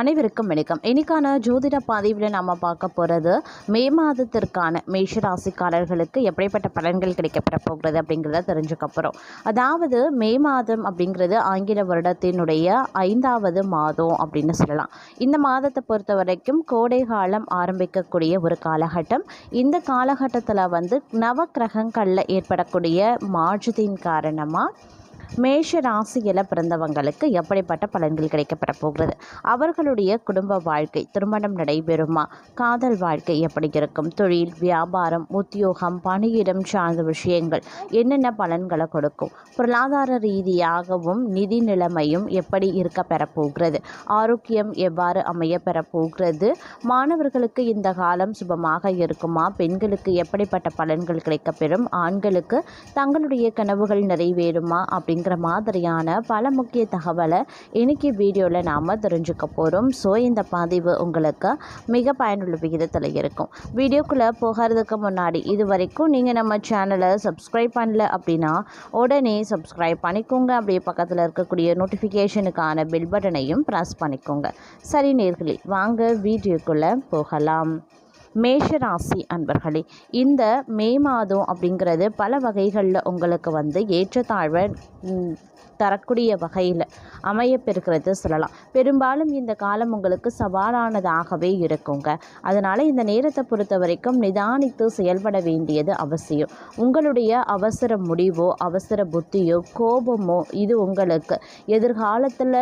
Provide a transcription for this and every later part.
அனைவருக்கும் வணக்கம். இன்னைக்கான ஜோதிட பதிவில் நம்ம பார்க்க போகிறது மே மாதத்திற்கான மேஷராசிக்காரர்களுக்கு எப்படிப்பட்ட பலன்கள் கிடைக்கப்பட போகிறது அப்படிங்கிறத தெரிஞ்சுக்க போகிறோம் அதாவது மே மாதம் அப்படிங்கிறது ஆங்கில வருடத்தினுடைய ஐந்தாவது மாதம் அப்படின்னு சொல்லலாம். இந்த மாதத்தை பொறுத்த வரைக்கும் கோடை காலம் ஆரம்பிக்கக்கூடிய ஒரு காலகட்டம். இந்த காலகட்டத்தில் வந்து நவக்கிரகங்களில் ஏற்படக்கூடிய மாற்றத்தின் காரணமாக மேஷ ராசியில் பிறந்தவங்களுக்கு எப்படிப்பட்ட பலன்கள் கிடைக்கப்பட போகிறது? அவர்களுடைய குடும்ப வாழ்க்கை திருமணம் நடைபெறுமா? காதல் வாழ்க்கை எப்படி இருக்கும்? தொழில் வியாபாரம் உத்தியோகம் பணியிடம் சார்ந்த விஷயங்கள் என்னென்ன பலன்களை கொடுக்கும்? பொருளாதார ரீதியாகவும் நிதி நிலைமையும் எப்படி இருக்க பெறப்போகிறது ஆரோக்கியம் எவ்வாறு அமைய பெறப்போகிறது மாணவர்களுக்கு இந்த காலம் சுபமாக இருக்குமா? பெண்களுக்கு எப்படிப்பட்ட பலன்கள் கிடைக்கப்பெறும்? ஆண்களுக்கு தங்களுடைய கனவுகள் நிறைவேறுமா? அப்படிங்கிற மாதிரியான பல முக்கிய தகவலை இன்னைக்கு வீடியோவில் நாம் தெரிஞ்சுக்க போகிறோம் ஸோ இந்த பதிவு உங்களுக்கு மிக பயனுள்ள விகிதத்தில் இருக்கும். வீடியோக்குள்ளே போகிறதுக்கு முன்னாடி இது வரைக்கும் நீங்கள் நம்ம சேனலை சப்ஸ்கிரைப் பண்ணல அப்படின்னா உடனே சப்ஸ்கிரைப் பண்ணிக்கோங்க. அப்படியே பக்கத்தில் இருக்கக்கூடிய நோட்டிஃபிகேஷனுக்கான பில் பட்டனையும் ப்ரெஸ் பண்ணிக்கோங்க. சரி நேர்களே வாங்க வீடியோக்குள்ளே போகலாம். மேஷராசி அன்பர்களே இந்த மே மாதம் அப்படிங்கிறது பல வகைகளில் உங்களுக்கு வந்து ஏற்றத்தாழ்வை தரக்கூடிய வகையில் அமையப்பெறுகிறது சொல்லலாம். பெரும்பாலும் இந்த காலம் உங்களுக்கு சவாலானதாகவே இருக்குங்க. அதனால் இந்த நேரத்தை பொறுத்த வரைக்கும் நிதானித்து செயல்பட வேண்டியது அவசியம். உங்களுடைய அவசர முடிவோ அவசர புத்தியோ கோபமோ இது உங்களுக்கு எதிர்காலத்தில்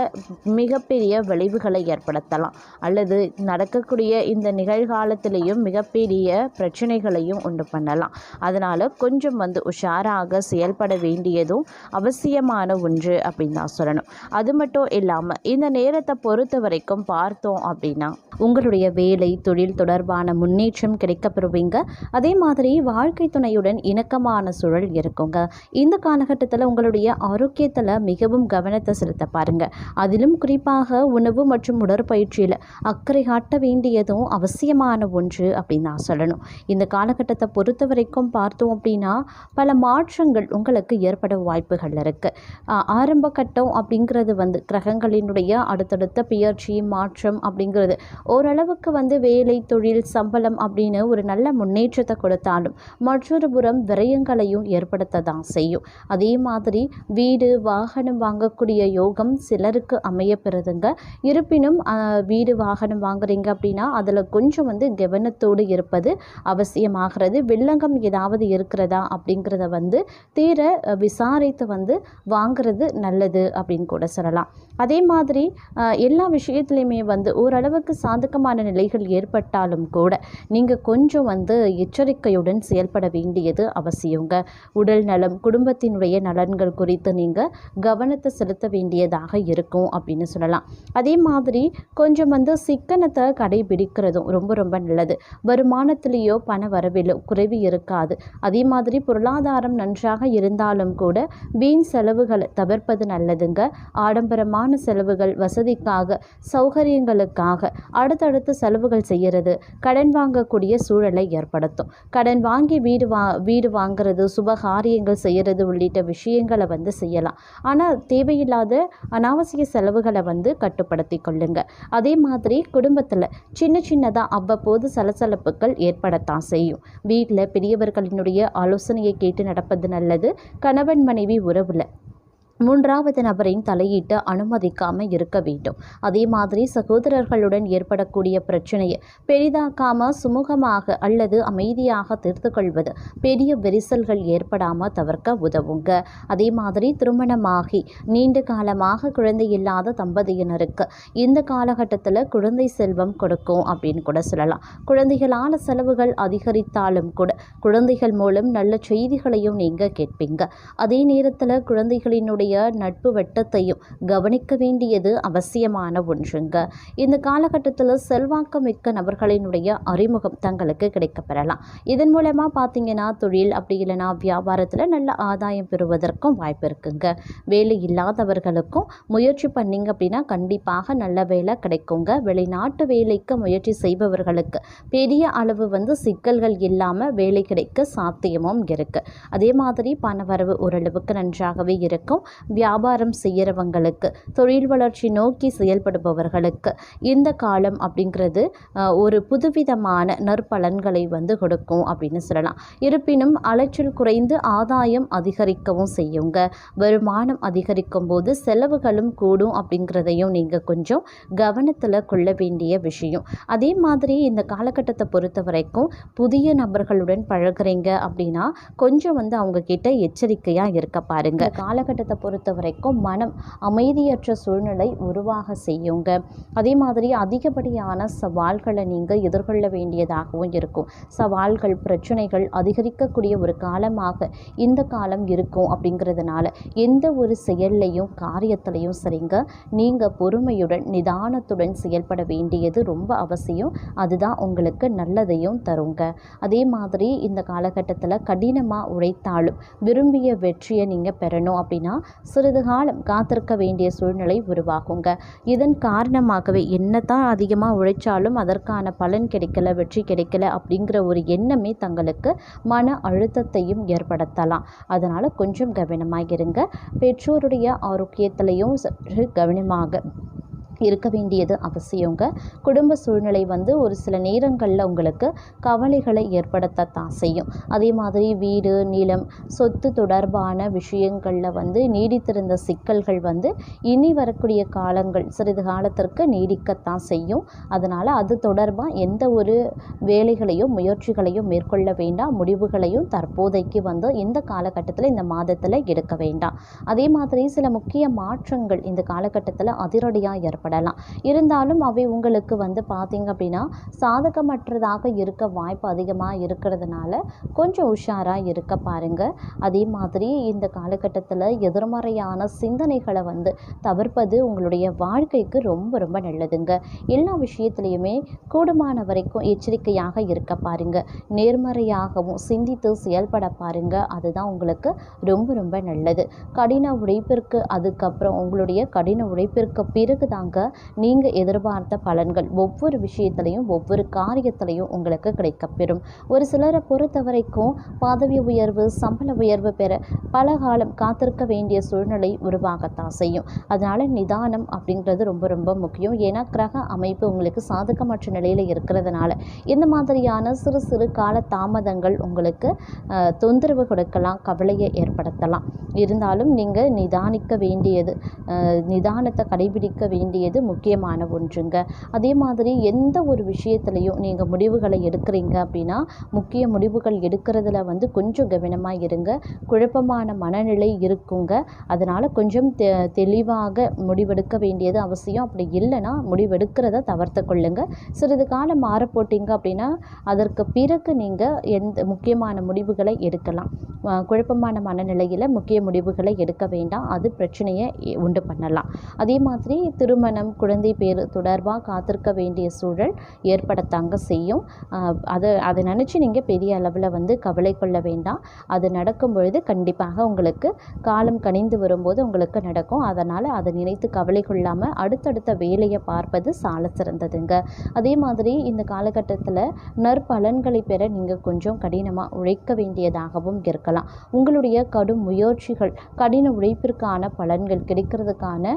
மிகப்பெரிய விளைவுகளை ஏற்படுத்தலாம். அல்லது நடக்கக்கூடிய இந்த நிகழ்காலத்திலையும் மிகப்பெரிய பிரச்சனைகளையும் உண்டு பண்ணலாம். அதனால் கொஞ்சம் வந்து உஷாராக செயல்பட வேண்டியதும் அவசியமான ஒன்று அப்படின்னு தான் சொல்லணும். அது மட்டும் இல்லாமல் இந்த நேரத்தை பொறுத்த வரைக்கும் பார்த்தோம் அப்படின்னா உங்களுடைய வேலை தொழில் தொடர்பான முன்னேற்றம் கிடைக்கப்பெறுவீங்க. அதே மாதிரி வாழ்க்கை துணையுடன் இணக்கமான சூழல் இருக்குங்க. இந்த காலகட்டத்தில் உங்களுடைய ஆரோக்கியத்தில் மிகவும் கவனத்தை செலுத்த பாருங்க. அதிலும் குறிப்பாக உணவு மற்றும் உடற்பயிற்சியில் அக்கறை காட்ட வேண்டியதும் அவசியமான ஒன்று அப்படின்னு நான் சொல்லணும். இந்த காலகட்டத்தை பொறுத்த வரைக்கும் பார்த்தோம் அப்படின்னா பல மாற்றங்கள் உங்களுக்கு ஏற்பட வாய்ப்புகள் இருக்குது ஆரம்ப கட்டம் அப்படிங்கிறது வந்து கிரகங்களினுடைய அடுத்தடுத்த பெயர்ச்சி மாற்றம் அப்படிங்கிறது ஓரளவுக்கு வந்து வேலை தொழில் சம்பளம் அப்படின்னு ஒரு நல்ல முன்னேற்றத்தை கொடுத்தாலும் மற்றொரு புறம் விரயங்களையும் ஏற்படுத்த தான் செய்யும். அதே மாதிரி வீடு வாகனம் வாங்கக்கூடிய யோகம் சிலருக்கு அமைய பெறுதுங்க. இருப்பினும் வீடு வாகனம் வாங்குறீங்க அப்படின்னா அதில் கொஞ்சம் வந்து கவனத்தோடு இருப்பது அவசியமாகிறது. வில்லங்கம் ஏதாவது இருக்கிறதா அப்படிங்கிறத வந்து தீர விசாரித்து வந்து வாங்கிறது நல்லது அப்படின்னு கூட சொல்லலாம். அதே மாதிரி எல்லா விஷயத்துலையுமே வந்து ஓரளவுக்கு சாதகமான நிலைகள் ஏற்பட்டாலும் கூட நீங்கள் கொஞ்சம் வந்து எச்சரிக்கையுடன் செயல்பட வேண்டியது அவசியங்க. உடல் நலம் குடும்பத்தினுடைய நலன்கள் குறித்து நீங்கள் கவனத்தை செலுத்த வேண்டியதாக இருக்கும் அப்படின்னு சொல்லலாம். அதே மாதிரி கொஞ்சம் வந்து சிக்கனத்தை கடைபிடிக்கிறதும் ரொம்ப ரொம்ப நல்லது. வருமானத்திலேயோ பண வரவிலோ குறைவு இருக்காது. அதே மாதிரி பொருளாதாரம் நன்றாக இருந்தாலும் கூட வீண் செலவுகளை தவிர்ப்பது நல்லதுங்க. ஆடம்பரமான செலவுகள் வசதிக்காக சௌகரியங்களுக்காக அடுத்தடுத்து செலவுகள் செய்கிறது கடன் வாங்கக்கூடிய சூழலை ஏற்படுத்தும். கடன் வாங்கி வீடு வா வீடு வாங்குறது சுபகாரியங்கள் செய்கிறது உள்ளிட்ட விஷயங்களை வந்து செய்யலாம். ஆனால் தேவையில்லாத அனாவசிய செலவுகளை வந்து கட்டுப்படுத்தி கொள்ளுங்க. அதே மாதிரி குடும்பத்தில் சின்ன சின்னதாக அவ்வப்போது சலசலப்புகள் ஏற்படத்தான் செய்யும். வீட்டில் பெரியவர்களினுடைய ஆலோசனையை கேட்டு நடப்பது நல்லது. கணவன் மனைவி உறவில் மூன்றாவது நபரின் தலையீட்டு அனுமதிக்காம இருக்க வேண்டும். அதே மாதிரி சகோதரர்களுடன் ஏற்படக்கூடிய பிரச்சனையை பெரிதாக்காம சுமூகமாக அல்லது அமைதியாக தீர்த்து கொள்வது பெரிய விரிசல்கள் ஏற்படாமல் தவிர்க்க உதவுங்க. அதே மாதிரி திருமணமாகி நீண்ட காலமாக குழந்தை இல்லாத தம்பதியினருக்கு இந்த காலகட்டத்தில் குழந்தை செல்வம் கொடுக்கும் அப்படின்னு கூட சொல்லலாம். குழந்தைகளான செலவுகள் அதிகரித்தாலும் கூட குழந்தைகள் மூலம் நல்ல செய்திகளையும் நீங்கள் கேட்பீங்க. அதே நேரத்தில் குழந்தைகளினுடைய நட்பு வட்டத்தையும் கவனிக்க வேண்டியது அவசியமான ஒன்றுங்க. இந்த காலகட்டத்தில் செல்வாக்கு மிக்க நபர்களினுடைய அறிமுகம் தங்களுக்கு கிடைக்கப்பெறலாம். இதன் மூலமாக பார்த்தீங்கன்னா தொழில் அப்படி இல்லைன்னா வியாபாரத்தில் நல்ல ஆதாயம் பெறுவதற்கும் வாய்ப்பு இருக்குங்க. வேலை இல்லாதவர்களுக்கும் முயற்சி பண்ணிங்க அப்படின்னா கண்டிப்பாக நல்ல வேலை கிடைக்குங்க. வெளிநாட்டு வேலைக்கு முயற்சி செய்பவர்களுக்கு பெரிய அளவு வந்து சிக்கல்கள் இல்லாமல் வேலை கிடைக்க சாத்தியமும் இருக்குது அதே மாதிரி பணவரவு ஓரளவுக்கு நன்றாகவே இருக்கும். வியாபாரம் செய்கிறவங்களுக்கு தொழில் வளர்ச்சி நோக்கி செயல்படுபவர்களுக்கு இந்த காலம் அப்படிங்கிறது ஒரு புதுவிதமான நற்பலன்களை வந்து கொடுக்கும் அப்படின்னு சொல்லலாம். இருப்பினும் அலைச்சல் குறைந்து ஆதாயம் அதிகரிக்கவும் செய்யுங்க. வருமானம் அதிகரிக்கும் போது செலவுகளும் கூடும் அப்படிங்கிறதையும் நீங்கள் கொஞ்சம் கவனத்தில் கொள்ள வேண்டிய விஷயம். அதே மாதிரி இந்த காலகட்டத்தை பொறுத்த வரைக்கும் புதிய நபர்களுடன் பழகுறீங்க அப்படின்னா கொஞ்சம் வந்து அவங்க கிட்ட எச்சரிக்கையாக இருக்க பாருங்க. காலகட்டத்தை பொறுத்த வரைக்கும் மனம் அமைதியற்ற சூழ்நிலை உருவாக செய்யுங்க. அதே மாதிரி அதிகப்படியான சவால்களை நீங்கள் எதிர்கொள்ள வேண்டியதாகவும் இருக்கும். சவால்கள் பிரச்சனைகள் அதிகரிக்கக்கூடிய ஒரு காலமாக இந்த காலம் இருக்கும் அப்படிங்கிறதுனால எந்த ஒரு செயல்லையும் காரியத்திலையும் சரிங்க நீங்கள் பொறுமையுடன் நிதானத்துடன் செயல்பட வேண்டியது ரொம்ப அவசியம். அதுதான் உங்களுக்கு நல்லதையும் தருங்க. அதே மாதிரி இந்த காலகட்டத்தில் கடினமாக உழைத்தாலும் விரும்பிய வெற்றியை நீங்கள் பெறணும் அப்படின்னா சிறிது காலம் காத்திருக்க வேண்டிய சூழ்நிலை உருவாகுங்க. இதன் காரணமாகவே என்னதான் அதிகமாக உழைச்சாலும் அதற்கான பலன் கிடைக்கல வெற்றி கிடைக்கல அப்படிங்கிற ஒரு எண்ணமே தங்களுக்கு மன அழுத்தத்தையும் ஏற்படுத்தலாம். அதனால் கொஞ்சம் கவனமாக இருங்க பெற்றோருடைய ஆரோக்கியத்திலையும் சற்று கவனமாக இருக்க வேண்டியது அவசியங்க. குடும்ப சூழ்நிலை வந்து ஒரு சில நேரங்களில் உங்களுக்கு கவலைகளை ஏற்படுத்தத்தான் செய்யும். அதே மாதிரி வீடு நிலம் சொத்து தொடர்பான விஷயங்களில் வந்து நீடித்திருந்த சிக்கல்கள் வந்து இனி வரக்கூடிய காலங்கள் சிறிது காலத்திற்கு நீடிக்கத்தான் செய்யும். அதனால் அது தொடர்பாக எந்த ஒரு வேலைகளையும் முயற்சிகளையும் மேற்கொள்ள வேண்டாம். முடிவுகளையும் தற்போதைக்கு வந்து இந்த காலகட்டத்தில் இந்த மாதத்தில் எடுக்க வேண்டாம். அதே மாதிரி சில முக்கிய மாற்றங்கள் இந்த காலகட்டத்தில் அதிரடியாக ஏற்படலாம் இருந்தாலும் அவை உங்களுக்கு வந்து பார்த்தீங்க அப்படின்னா சாதகமற்றதாக இருக்க வாய்ப்பு அதிகமாக இருக்கிறதுனால கொஞ்சம் உஷாராக இருக்க பாருங்க. அதே மாதிரி இந்த காலகட்டத்தில் எதிர்மறையான சிந்தனைகளை வந்து தவிர்ப்பது உங்களுடைய வாழ்க்கைக்கு ரொம்ப ரொம்ப நல்லதுங்க. எல்லா விஷயத்துலையுமே கூடுமான வரைக்கும் எச்சரிக்கையாக இருக்க பாருங்க. நேர்மறையாகவும் சிந்தித்து செயல்பட பாருங்க. அதுதான் உங்களுக்கு ரொம்ப ரொம்ப நல்லது. கடின உழைப்பிற்கு அதுக்கப்புறம் உங்களுடைய கடின உழைப்பிற்கு பிறகு தாங்க நீங்கள் எதிர்பார்த்த பலன்கள் ஒவ்வொரு விஷயத்துலையும் ஒவ்வொரு காரியத்திலையும் உங்களுக்கு கிடைக்கப்பெறும். ஒரு சிலரை பொறுத்த வரைக்கும் பதவி உயர்வு சம்பள உயர்வு பெற பல காலம் காத்திருக்க வேண்டிய சூழ்நிலை உருவாகத்தான் செய்யும். அதனால் நிதானம் அப்படிங்கிறது ரொம்ப ரொம்ப முக்கியம். ஏன்னா கிரக அமைப்பு உங்களுக்கு சாதகமற்ற நிலையில் இருக்கிறதுனால இந்த மாதிரியான சிறு சிறு கால தாமதங்கள் உங்களுக்கு தொந்தரவு கொடுக்கலாம் கவலையை ஏற்படுத்தலாம். இருந்தாலும் நீங்கள் நிதானிக்க வேண்டியது நிதானத்தை கடைபிடிக்க வேண்டியது முக்கியமான ஒன்றுங்க? அதே மாதிரி எந்த ஒரு விஷயத்துலையும் நீங்கள் முடிவுகளை எடுக்கிறீங்க அப்படின்னா முக்கிய முடிவுகள் எடுக்கிறதுல வந்து கொஞ்சம் கவனமாக இருங்க. குழப்பமான மனநிலை இருக்குங்க. அதனால் கொஞ்சம் தெ தெளிவாக முடிவெடுக்க வேண்டியது அவசியம். அப்படி இல்லைன்னா முடிவெடுக்கிறத தவிர்த்து கொள்ளுங்க. சிறிது காலம் மாற அப்படின்னா அதற்கு பிறகு நீங்கள் எந்த முக்கியமான முடிவுகளை எடுக்கலாம். குழப்பமான மனநிலையில் முக்கிய முடிவுகளை எடுக்க வேண்டாம். அது பிரச்சனையை உண்டு பண்ணலாம். அதே மாதிரி திருமண திருமணம் குழந்தை பேர் தொடர்பாக காத்திருக்க வேண்டிய சூழல் ஏற்படத்தாங்க செய்யும். அதை அதை நினச்சி நீங்கள் பெரிய அளவில் வந்து கவலை கொள்ள வேண்டாம். அது நடக்கும் பொழுது கண்டிப்பாக உங்களுக்கு காலம் கனிந்து வரும்போது உங்களுக்கு நடக்கும். அதனால் அதை நினைத்து கவலை கொள்ளாமல் அடுத்தடுத்த வேலையை பார்ப்பது சால சிறந்ததுங்க. அதே மாதிரி இந்த காலகட்டத்தில் நற்பலன்களை பெற நீங்கள் கொஞ்சம் கடினமாக உழைக்க வேண்டியதாகவும் இருக்கலாம். உங்களுடைய கடும் முயற்சிகள் கடின உழைப்பிற்கான பலன்கள் கிடைக்கிறதுக்கான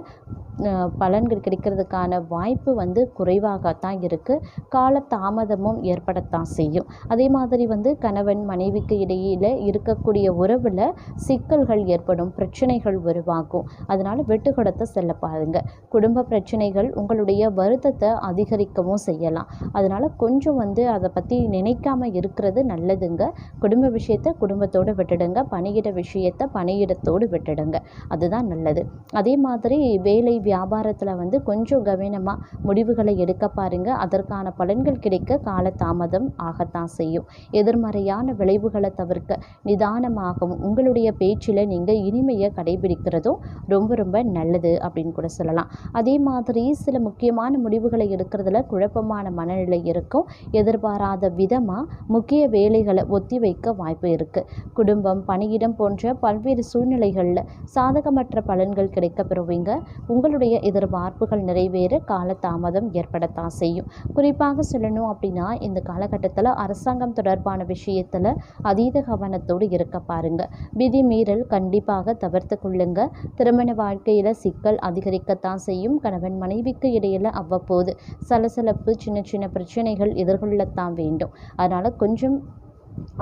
பலன்கள் கிடைக்கிறதுக்கான வாய்ப்பு வந்து குறைவாகத்தான் இருக்குது கால தாமதமும் ஏற்படத்தான் செய்யும். அதே மாதிரி வந்து கணவன் மனைவிக்கு இடையில் இருக்கக்கூடிய உறவில் சிக்கல்கள் ஏற்படும் பிரச்சனைகள் உருவாகும். அதனால் வெட்டுக்கொடத்தை செல்ல பாருங்க குடும்ப பிரச்சனைகள் உங்களுடைய வருத்தத்தை அதிகரிக்கவும் செய்யலாம். அதனால் கொஞ்சம் வந்து அதை பற்றி நினைக்காம இருக்கிறது நல்லதுங்க. குடும்ப விஷயத்தை குடும்பத்தோடு விட்டுடுங்க. பணியிட விஷயத்தை பணியிடத்தோடு விட்டுடுங்க. அதுதான் நல்லது. அதே மாதிரி வேலை வியாபாரத்தில் வந்து கொஞ்சம் கவனமாக முடிவுகளை எடுக்க பாருங்க. அதற்கான பலன்கள் கிடைக்க காலதாமதம் ஆகத்தான் செய்யும். எதிர்மறையான விளைவுகளை தவிர்க்க நிதானமாகவும் உங்களுடைய பேச்சில் நீங்கள் இனிமையை கடைபிடிக்கிறதும் ரொம்ப ரொம்ப நல்லது அப்படின்னு கூட சொல்லலாம். அதே மாதிரி சில முக்கியமான முடிவுகளை எடுக்கிறதுல குழப்பமான மனநிலை இருக்கும். எதிர்பாராத விதமாக முக்கிய வேலைகளை ஒத்தி வைக்க வாய்ப்பு இருக்குது குடும்பம் பணியிடம் போன்ற பல்வேறு சூழ்நிலைகளில் சாதகமற்ற பலன்கள் கிடைக்க பெறுவீங்க. உங்களுடைய எதிர்பார்ப்பு எதிர்பார்ப்புகள் நிறைவேற காலதாமதம் ஏற்படத்தான் செய்யும். குறிப்பாக சொல்லணும் அப்படின்னா இந்த காலகட்டத்தில் அரசாங்கம் தொடர்பான விஷயத்தில் அதீத கவனத்தோடு இருக்க பாருங்க. விதி மீறல் கண்டிப்பாக தவிர்த்து கொள்ளுங்க. திருமண வாழ்க்கையில் சிக்கல் அதிகரிக்கத்தான் செய்யும். கணவன் மனைவிக்கு இடையில் அவ்வப்போது சலசலப்பு சின்ன சின்ன பிரச்சனைகள் எதிர்கொள்ளத்தான் வேண்டும். அதனால் கொஞ்சம்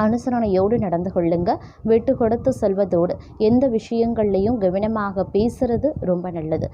அனுசரணையோடு நடந்து கொள்ளுங்க. விட்டு கொடுத்து செல்வதோடு எந்த விஷயங்கள்லையும் கவனமாக பேசுறது ரொம்ப நல்லது.